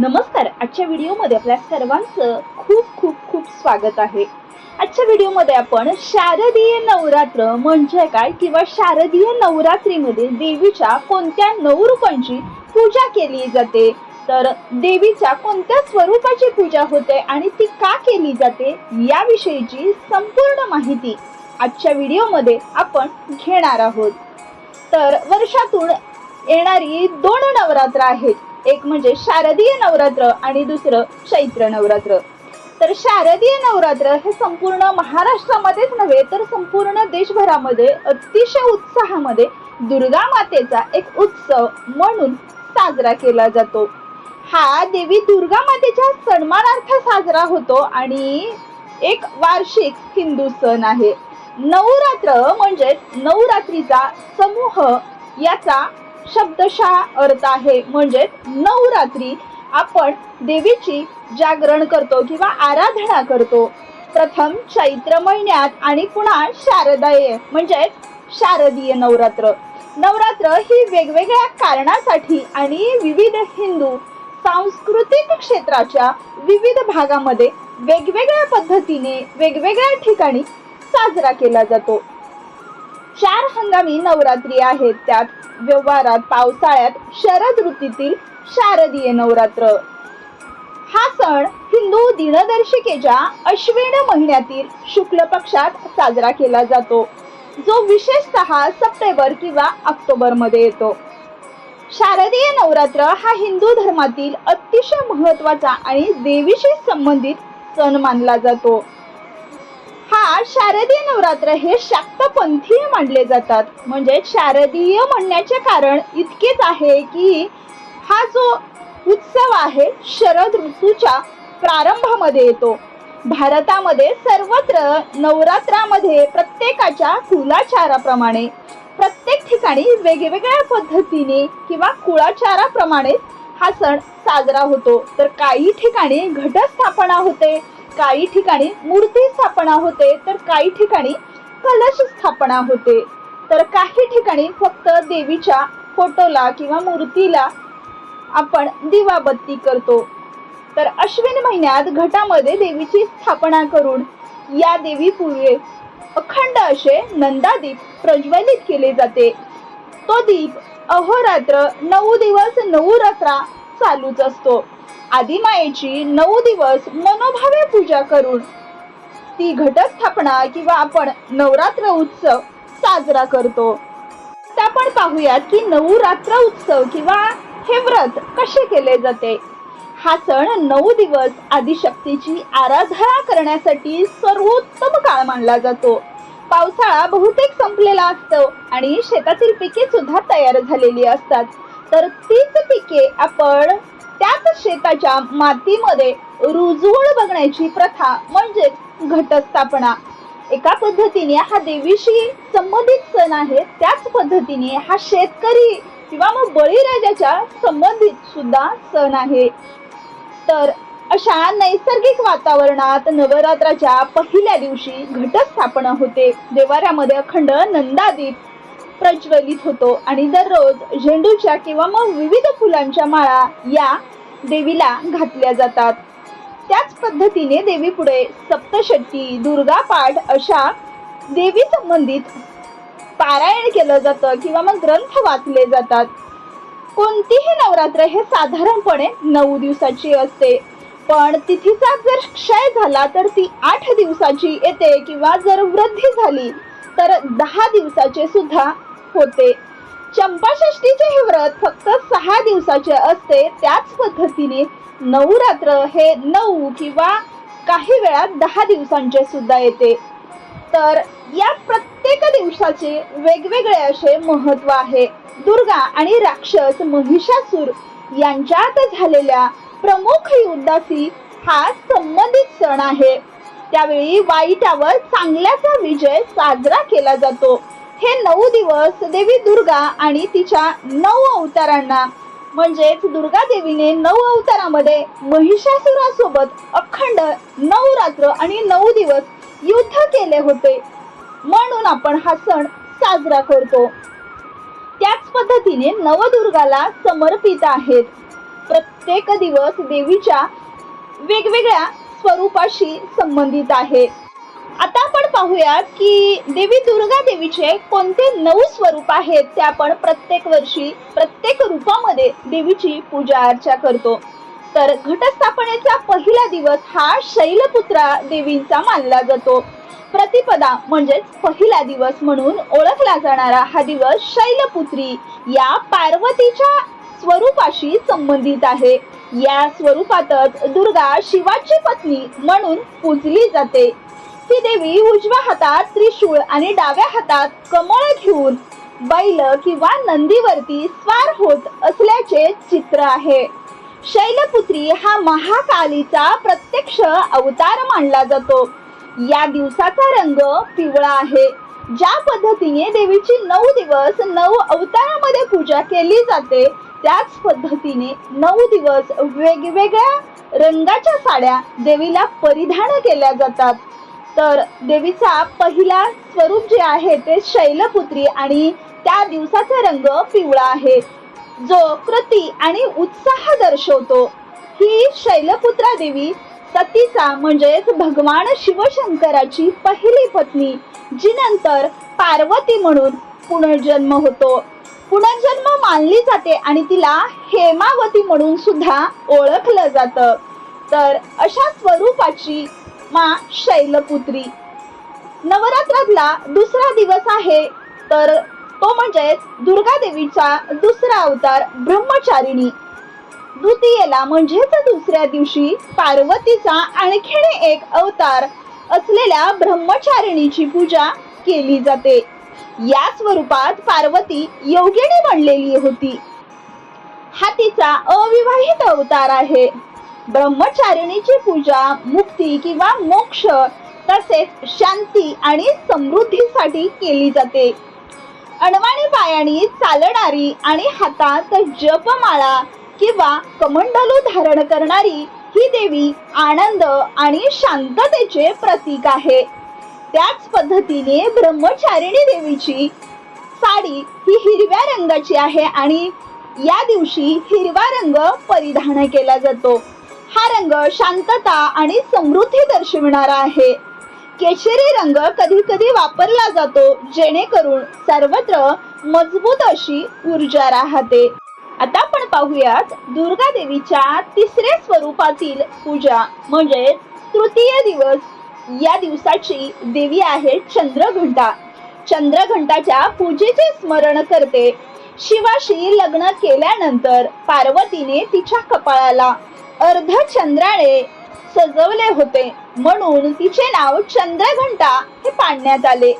नमस्कार. आजच्या व्हिडिओमध्ये आपल्या सर्वांचं खूप खूप खूप स्वागत आहे. आजच्या व्हिडिओमध्ये आपण शारदीय नवरात्र म्हणजे काय किंवा शारदीय नवरात्रीमध्ये देवीच्या कोणत्या नऊ रूपांची पूजा केली जाते? तर देवीच्या कोणत्या स्वरूपाची पूजा होते आणि ती का केली जाते याविषयीची संपूर्ण माहिती आजच्या व्हिडिओमध्ये आपण घेणार आहोत. तर वर्षातून येणारी दोन नवरात्र आहेत. एक म्हणजे शारदीय नवरात्र आणि दुसरं चैत्र नवरात्र. तर शारदीय नवरात्र हे संपूर्ण महाराष्ट्रामध्येच नव्हे तर संपूर्ण देशभरामध्ये अतिशय उत्साहामध्ये दुर्गा मातेचा एक उत्सव म्हणून साजरा केला जातो. हा देवी दुर्गा मातेच्या सन्मानार्थ साजरा होतो आणि एक वार्षिक हिंदू सण आहे. नवरात्र म्हणजेच नवरात्रीचा समूह याचा शब्दशा अर्थ आहे. म्हणजे नवरात्री आपण देवीची जागरण करतो किंवा आराधना करतो. प्रथम चैत्र महिन्यात आणि पुन्हा शारदाय म्हणजे शारदीय नवरात्र. नवरात्र ही वेगवेगळ्या कारणासाठी आणि विविध हिंदू सांस्कृतिक क्षेत्राच्या विविध भागामध्ये वेगवेगळ्या पद्धतीने वेगवेगळ्या ठिकाणी साजरा केला जातो. चार हंगामी नवरात्री आहेत त्यात व्यवहारात पावसाळ्यात शरद ऋतूतील शारदीय नवरात्र. हा सण हिंदू दिनदर्शिकेच्या अश्विन महिन्यातील शुक्ल पक्षात साजरा केला जातो. जो विशेषतः सप्टेंबर किंवा ऑक्टोबरमध्ये येतो. शारदीय नवरात्र हा हिंदू धर्मातील अतिशय महत्त्वाचा आणि देवीशी संबंधित सण मानला जातो. हा शारदीय नवरात्र हे शाक्तपंथीय मानले जातात. म्हणजे शारदीय म्हणण्याचे कारण इतकेच आहे की हा जो उत्सव आहे शरद ऋतूच्या प्रारंभामध्ये येतो. भारतामध्ये सर्वत्र नवरात्रामध्ये प्रत्येकाच्या कुलाचाराप्रमाणे प्रत्येक ठिकाणी वेगवेगळ्या पद्धतीने किंवा कुळाचाराप्रमाणे हा सण साजरा होतो. तर काही ठिकाणी घटस्थापना होते काही ठिकाणी मूर्ती स्थापना होते तर काही ठिकाणी कलश स्थापना होते. तर काही ठिकाणी फक्त देवीच्या फोटोला किंवा मूर्तीला आपण दिवाबत्ती करतो. तर अश्विन महिन्यात घटामध्ये देवीची स्थापना करून या देवी पूर्वे अखंड असे नंदादीप प्रज्वलित केले जाते. तो दीप अहोरात्र नऊ दिवस नऊ रात्रा चालूच असतो. आदिमायेची नऊ दिवस मनोभावे पूजा करून ती घटस्थापना किंवा आपण नवरात्र उत्सव साजरा करतो. आता आपण पाहूयात की नवरात्र उत्सव किंवा हे व्रत कसे केले जाते? हा सण नऊ दिवस आदिशक्तीची आराधना करण्यासाठी सर्वोत्तम काळ मानला जातो. पावसाळा बहुतेक संपलेला असतो आणि शेतातील पिके सुद्धा तयार झालेली असतात. तर तीच पिके आपण त्याच शेताच्या मातीमध्ये रुजवळ बघण्याची प्रथा म्हणजेच घटस्थापना. एका पद्धतीने हा देवीशी संबंधित सण आहे त्याच पद्धतीने हा शेतकरी किंवा मग बळीराजाच्या संबंधित सुद्धा सण आहे. तर अशा नैसर्गिक वातावरणात नवरात्राच्या पहिल्या दिवशी घटस्थापना होते. देवाऱ्यामध्ये अखंड नंदादीप प्रज्वलित होतो आणि दररोज झेंडूच्या किंवा मग विविध फुलांच्या माळा या देवीला घातल्या जातात. त्याच पद्धतीने देवी पुढे सप्तशती दुर्गा पाठ अशा देवी संबंधित पारायण केलं जातं किंवा मग ग्रंथ वाचले जातात. कोणतीही नवरात्र हे साधारणपणे नऊ दिवसाची असते. पण तिथीचा जर क्षय झाला तर ती आठ दिवसाची येते किंवा जर वृद्धी झाली तर दहा दिवसाचे सुद्धा होते. चंपाषष्टीचे हे व्रत फक्त सहा दिवसाचे असते त्याच पद्धतीने नवरात्र हे नऊ किंवा काही वेळा दहा दिवसांचे सुद्धा येते. तर या प्रत्येक दिवसाचे वेगवेगळे असे महत्त्व आहे. दुर्गा आणि राक्षस महिषासूर यांच्यात झालेल्या प्रमुख युद्धाशी हा संबंधित सण आहे. त्यावेळी वाईटावर चांगल्याचा विजय साजरा केला जातो. हे नऊ दिवस देवी दुर्गा आणि तिच्या नऊ अवतारांना म्हणजेच दुर्गा देवीने नऊ अवतारामध्ये महिषासुरासोबत अखंड नऊ रात्र आणि नऊ दिवस युद्ध केले होते. म्हणून आपण हा सण साजरा करतो. त्याच पद्धतीने नवदुर्गाला समर्पित आहेत. प्रत्येक प्रत्येक दिवस देवीच्या वेगवेगळ्या स्वरूपाशी संबंधित आहे. आता आपण पाहूया की देवी दुर्गा देवीचे कोणते नऊ स्वरूप आहेत ते आपण प्रत्येक वर्षी प्रत्येक रूपामध्ये देवीची पूजा अर्चा करतो. तर घटस्थापनेचा पहिला दिवस हा शैलपुत्रा देवींचा मानला जातो. प्रतिपदा म्हणजेच पहिला दिवस म्हणून ओळखला जाणारा हा दिवस शैलपुत्री या पार्वतीच्या स्वरूपाशी संबंधित आहे. या स्वरूपातच दुर्गा शिवाची पत्नी म्हणून पूजली जाते. ही देवी उजव्या हातात त्रिशूळ आणि डाव्या हातात कमळ घेऊन बैल किंवा नंदीवरती स्वार होत असल्याचे चित्र आहे. शैलपुत्री हा महाकालीचा प्रत्यक्ष अवतार मानला जातो. या दिवसाचा रंग पिवळा आहे. ज्या पद्धतीने देवीची नऊ दिवस नऊ अवतारामध्ये पूजा केली जाते त्याच पद्धतीने नऊ दिवस वेगवेगळ्या रंगाच्या साड्या देवीला परिधान केल्या जातात. तर देवीचा पहिला स्वरूप जे आहे ते शैलपुत्री आणि त्या दिवसाचा रंग पिवळा आहे. जो कृती आणि उत्साह दर्शवतो. ही शैलपुत्रा देवी सतीचा म्हणजेच भगवान शिवशंकराची पहिली पत्नी जी नंतर पार्वती म्हणून पुनर्जन्म होतो. पुनर्जन्म मानली जाते आणि तिला हेमावती म्हणून सुद्धा ओळखलं जातं. तर अशा स्वरूपाची मा शैलपुत्री. नवरात्रातला दुसरा दिवस आहे तर तो म्हणजेच दुर्गा देवीचा दुसरा अवतार ब्रह्मचारिणी. द्वितीयेला म्हणजेच दुसऱ्या दिवशी पार्वतीचा आणखीन एक अवतार असलेल्या ब्रह्मचारिणीची पूजा केली जाते. या स्वरूपात पार्वती योगिनी बनलेली होती. हा तिचा अविवाहित अवतार आहे. ब्रह्मचारिणीची पूजा मुक्ती किंवा मोक्ष तसेच शांती आणि समृद्धीसाठी केली जाते. अणवाणी पायाणी चालणारी आणि हातात जपमाळा किंवा कमंडलू धारण करणारी ही देवी आनंद आणि शांततेचे प्रतीक आहे. त्याच पद्धतीने ब्रह्मचारिणी देवीची साडी ही हिरव्या रंगाची आहे आणि या दिवशी हिरवा रंग परिधान केला जातो. हा रंग शांतता आणि समृद्धी दर्शविणारा आहे. केशरी रंग कधी कधी वापरला जातो जेणेकरून सर्वत्र मजबूत अशी ऊर्जा राहते. आता आपण पाहूयात दुर्गा देवीच्या तिसऱ्या स्वरूपातील पूजा म्हणजे तृतीय दिवस. या दिवसाची देवी आहे चंद्रघंटा. चंद्रघंटाच्या पूजेचे स्मरण करते. शिवाशी लग्न केल्यानंतर पार्वतीने तिच्या कपाळाला अर्ध चंद्राळे सजवले होते. म्हणून तिचे नाव चंद्रघंटा हे पाडण्यात आले.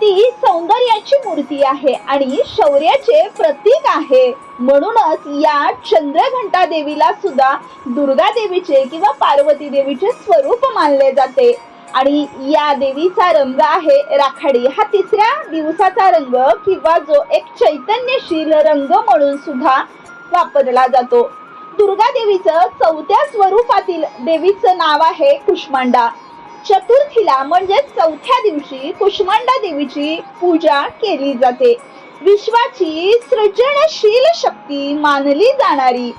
ती सौंदर्याची मूर्ती आहे आणि शौर्याचे प्रतीक आहे. म्हणूनच या चंद्रघंटा देवीला सुद्धा दुर्गा देवीचे किंवा पार्वती देवीचे स्वरूप मानले जाते. आणि या देवीचा रंग आहे राखाडी. हा तिसऱ्या दिवसाचा रंग किंवा जो एक चैतन्यशील रंग म्हणून सुद्धा वापरला जातो. दुर्गा देवीचं चौथ्या स्वरूपातील देवीचं नाव आहे कुष्मांडा. चतुर्थीला म्हणजे चौथ्या दिवशी कुष्मांडा देवीची पूजा केली जाते. विश्वाची सृजनशील शक्ती मानली जाणारी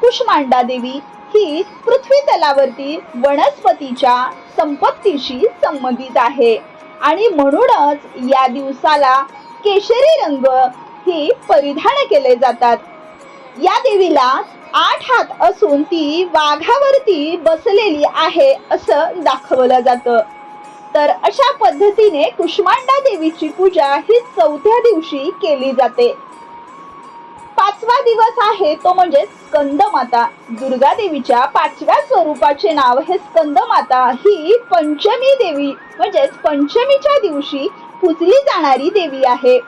कुष्मांडा देवी ही पृथ्वी तलावरती वनस्पतीच्या संपत्तीशी संबंधित आहे. आणि म्हणूनच या दिवसाला केशरी रंग ही परिधान केले जातात. या देवीला आठ हात असून ती वाघावरती बसलेली आहे असं दाखवलं जातं. तर अशा पद्धतीने कुष्मांडा देवीची पूजा ही चौथ्या दिवशी केली जाते. पाचवा दिवस आहे तो म्हणजे स्कंदमाता. दुर्गा देवीच्या पाचव्या स्वरूपाचे नाव हे स्कंदमाता ही पंचमी देवी म्हणजेच पंचमीच्या दिवशी पूजली जाणारी देवी आहे.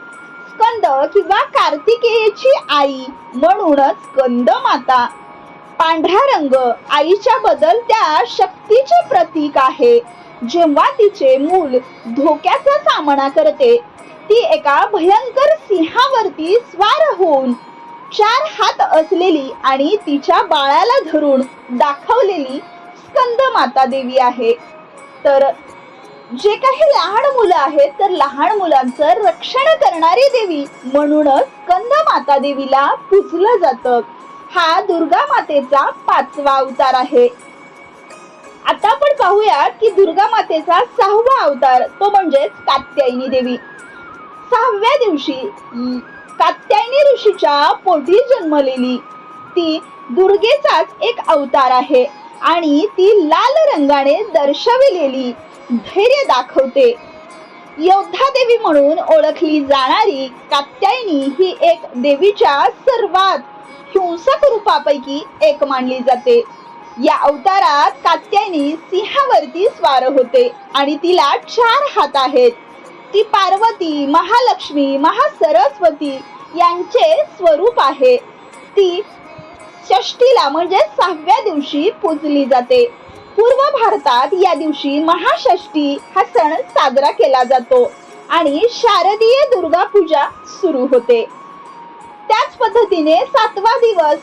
स्कंद किंवा कार्तिकेयची आई म्हणूनच स्कंद माता. पांढरा रंग आईच्या बदलत्या शक्तीचे प्रतीक आहे. जेव्हा तिचे मूल धोक्याचा सामना करते ती एका भयंकर सिंहावरती स्वार होऊन चार हात असलेली आणि तिच्या बाळाला धरून दाखवलेली स्कंद माता देवी आहे. तर जे काही लहान मुलं आहेत तर लहान मुलांचं रक्षण करणारी देवी म्हणूनच कंद माता देवीला पूजलं जातं. हा दुर्गा मातेचा पाचवा अवतार आहे. आता आपण पाहूया की दुर्गा मातेचा सहावा अवतार तो म्हणजेच कात्यायनी देवी. सहाव्या दिवशी कात्यायनी ऋषीच्या पोटी जन्मलेली ती दुर्गेचाच एक अवतार आहे आणि ती लाल रंगाने दर्शविलेली धैर्य दाखवते. योद्धा देवी म्हणून ओळखली जाणारी कात्यायनी ही एक देवीच्या सर्वात हिंसक रूपापैकी एक मानली जाते. या अवतारात कात्यायनी सिंहावरती स्वार होते आणि तिला चार हात आहेत. ती पार्वती महालक्ष्मी महासरस्वती यांचे स्वरूप आहे. ती षष्टीला म्हणजे सहाव्या दिवशी पूजली जाते. पूर्व भारतात या दिवशी महाषष्टी हा सण साजरा केला जातो आणि शारदीय दुर्गा पूजा सुरू होते. त्याच पद्धतीने सातवा दिवस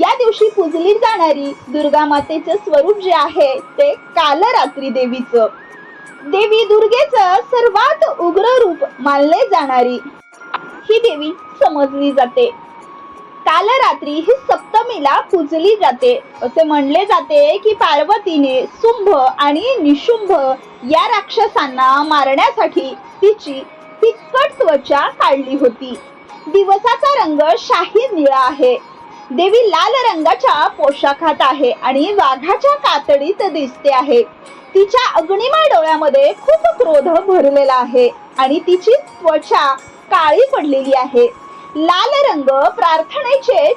या दिवशी पूजली जाणारी दुर्गा मातेचे स्वरूप जे आहे ते कालरात्री देवीचं. देवी दुर्गेचं सर्वात उग्र रूप मानले जाणारी ही देवी समजली जाते. काल रात्री ही सप्तमीला पूजली जाते. असे म्हणले जाते की पार्वतीने शुंभ आणि निशुंभ या राक्षसांना मारण्यासाठी तिची फिक्कट त्वचा काढली होती. दिवसाचा रंग शाही निळा आहे. देवी लाल रंगाच्या पोशाखात आहे आणि वाघाच्या कातडीत दिसते आहे. तिच्या अग्निमय डोळ्यामध्ये खूप क्रोध भरलेला आहे आणि तिची त्वचा काळी पडलेली आहे. लाल रंग प्रार्थनेचे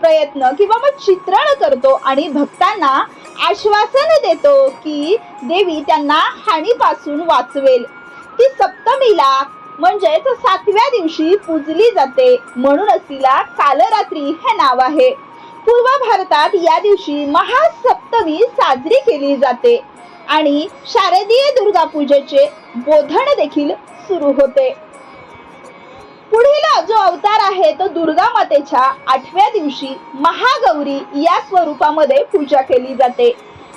प्रयत्न किंवा मग चित्रण करतो आणि भक्तांना आश्वासन देतो की देवी त्यांना हानीपासून वाचवेल. ती सप्तमीला म्हणजेच सातव्या दिवशी पूजली जाते. म्हणूनच तिला कालरात्री हे नाव आहे. पूर्व भारतात या दिवशी महासप्तमी साजरी केली जाते आणि शारदीय दुर्गा पूजेचे बोधन देखील सुरू होते. पुढील जो अवतार आहे तो दुर्गा मातेच्या आठव्या दिवशी महागौरी या स्वरूपामध्ये पूजा केली जाते.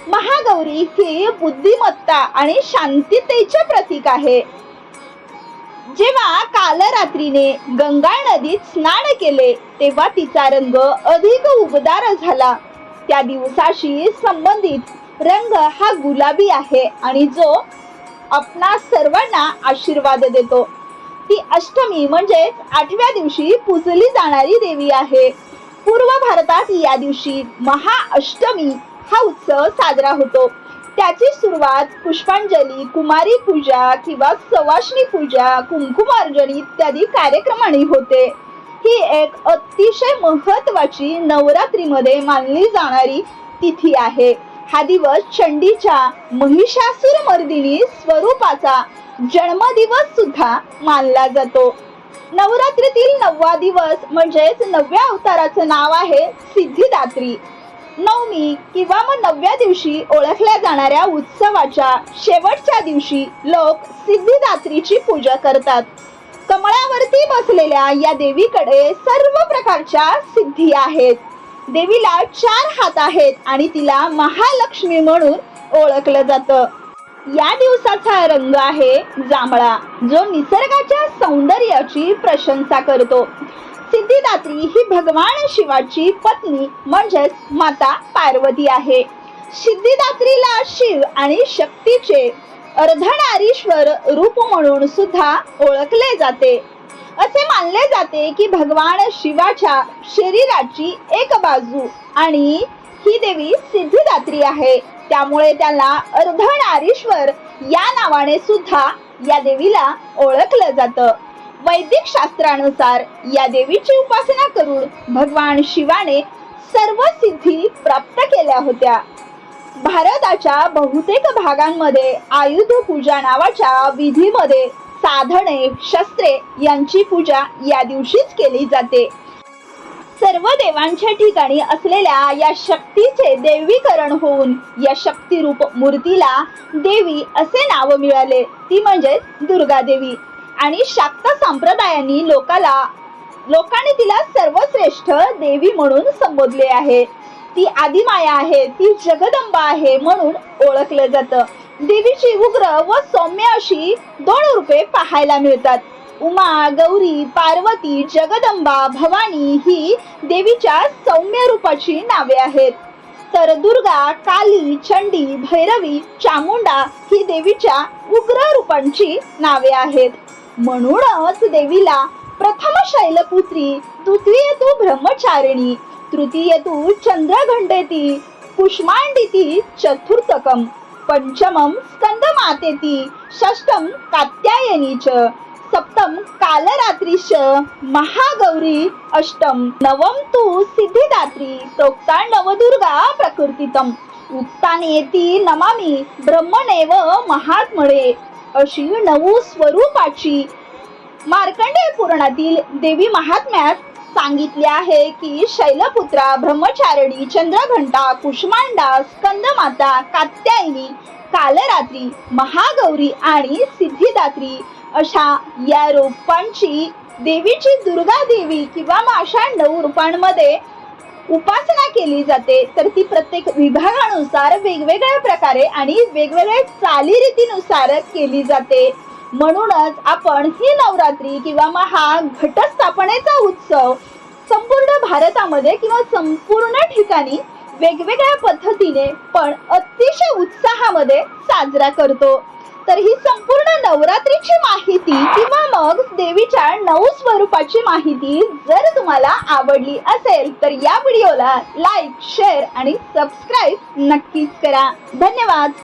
महागौरी ही बुद्धिमत्ता आणि शांततेचे प्रतीक आहे. जेव्हा कालरात्रीने गंगा नदीत स्नान केले तेव्हा तिचा रंग अधिक उबदार झाला. त्या दिवसाशी संबंधित रंग हा गुलाबी आहे आणि जो आपणा सर्वांना आशीर्वाद देतो. ती अष्टमी म्हणजेच आठव्या दिवशी पुजली जाणारी देवी आहे. पूर्व भारतात या दिवशी महाअष्टमी हा उत्सव साजरा होतो. त्याची सुरुवात पुष्पांजली कुमारी पूजा किंवा सवाष्णी पूजा कुंकुमार्जन इत्यादी कार्यक्रमाने होते. ही एक अतिशय महत्वाची नवरात्रीमध्ये मानली जाणारी तिथी आहे. हा दिवस चंडीच्या महिषासुर मर्दिनी स्वरूपाचा जन्मदिवस सुद्धा मानला जातो. नवरात्रीतील नववा दिवस म्हणजेच नवव्या अवताराचं नाव आहे सिद्धिदात्री. नवमी किंवा मग नवव्या दिवशी ओळखल्या जाणाऱ्या उत्सवाच्या शेवटच्या दिवशी लोक सिद्धिदात्रीची पूजा करतात. कमळावरती बसलेल्या या देवीकडे सर्व प्रकारच्या सिद्धी आहेत. देवीला चार हात आहेत आणि तिला महालक्ष्मी म्हणून ओळखलं जातं. या दिवसाचा रंग आहे जांभळा जो निसर्गाच्या सौंदर्याची प्रशंसा करतो. सिद्धिदात्री ही भगवान शिवाची पत्नी म्हणजेच माता पार्वती आहे. सिद्धिदात्रीला शिव आणि शक्तीचे अर्धनारीश्वर रूप म्हणून सुद्धा ओळखले जाते. असे मानले जाते की भगवान शिवाच्या शरीराची एक बाजू आणि ही देवी सिद्धिदात्री आहे. त्यामुळे त्याला अर्धनारीश्वर या नावाने सुद्धा या देवीला ओळखलं जातं. वैदिक शास्त्रानुसार या देवीची उपासना करून भगवान शिवाने सर्व सिद्धी प्राप्त केल्या होत्या. भारताच्या बहुतेक भागांमध्ये आयुध पूजा नावाच्या विधीमध्ये साधने शस्त्रे यांची पूजा या दिवशीच केली जाते. सर्व देवांच्या ठिकाणी असलेल्या या शक्तीचे देवीकरण होऊन या शक्तिरूप मूर्तीला देवी असे नाव मिळाले. ती म्हणजे दुर्गा देवी. आणि शाक्त संप्रदायांनी लोकाला लोकांनी तिला सर्वश्रेष्ठ देवी म्हणून संबोधले आहे. ती आदिमाया आहे ती जगदंबा आहे म्हणून ओळखलं जातं. देवीची उग्र व सौम्य अशी दोन रूपे पाहायला मिळतात. उमा गौरी पार्वती जगदंबा भवानी ही देवीच्या सौम्य रूपाची नावे आहेत. तर दुर्गा काली चंडी भैरवी चामुंडा ही देवीच्या उग्र रूपांची नावे आहेत. म्हणूनच देवीला प्रथम शैलपुत्री द्वितीय तू ब्रह्मचारिणी तृतीय तू चंद्रघंडेती पुष्मांडिती चतुर्थकम पंचमं स्कंदमातेती षष्टम कात्यायनी च सप्तम कालरात्रीश महागौरी अष्टम. नवम तू सिद्धिदात्री. प्रोक्ता नवदुर्गा प्रकृतीतम. उक्तानेती नमामी. ब्रह्मनेव महात्मळे अशी नऊ स्वरूपाची मार्कंडेय पुराणातील देवी महात्म्यात सांगितले आहे की शैलपुत्रा ब्रह्मचारिणी चंद्रघंटा कुष्मांडा स्कंदमाता कात्यायनी कालरात्री महागौरी आणि सिद्धिदात्री अशा या रूपांची देवीची दुर्गा देवी किंवा मग अशा नऊ रूपांमध्ये उपासना केली जाते तर ती प्रत्येक विभागानुसार वेगवेगळ्या प्रकारे आणि वेगवेगळ्या चालीरीतीनुसार केली जाते. म्हणूनच आपण ही नवरात्री किंवा मग हा घटस्थापनेचा उत्सव संपूर्ण भारतामध्ये किंवा संपूर्ण ठिकाणी वेगवेगळ्या पद्धतीने पण अतिशय उत्साहामध्ये साजरा करतो. तर ही संपूर्ण नवरात्रीची माहिती किंवा मग देवीच्या नऊ स्वरूपाची माहिती जर तुम्हाला आवडली असेल तर या व्हिडिओला लाईक शेअर आणि सबस्क्राईब नक्कीच करा. धन्यवाद.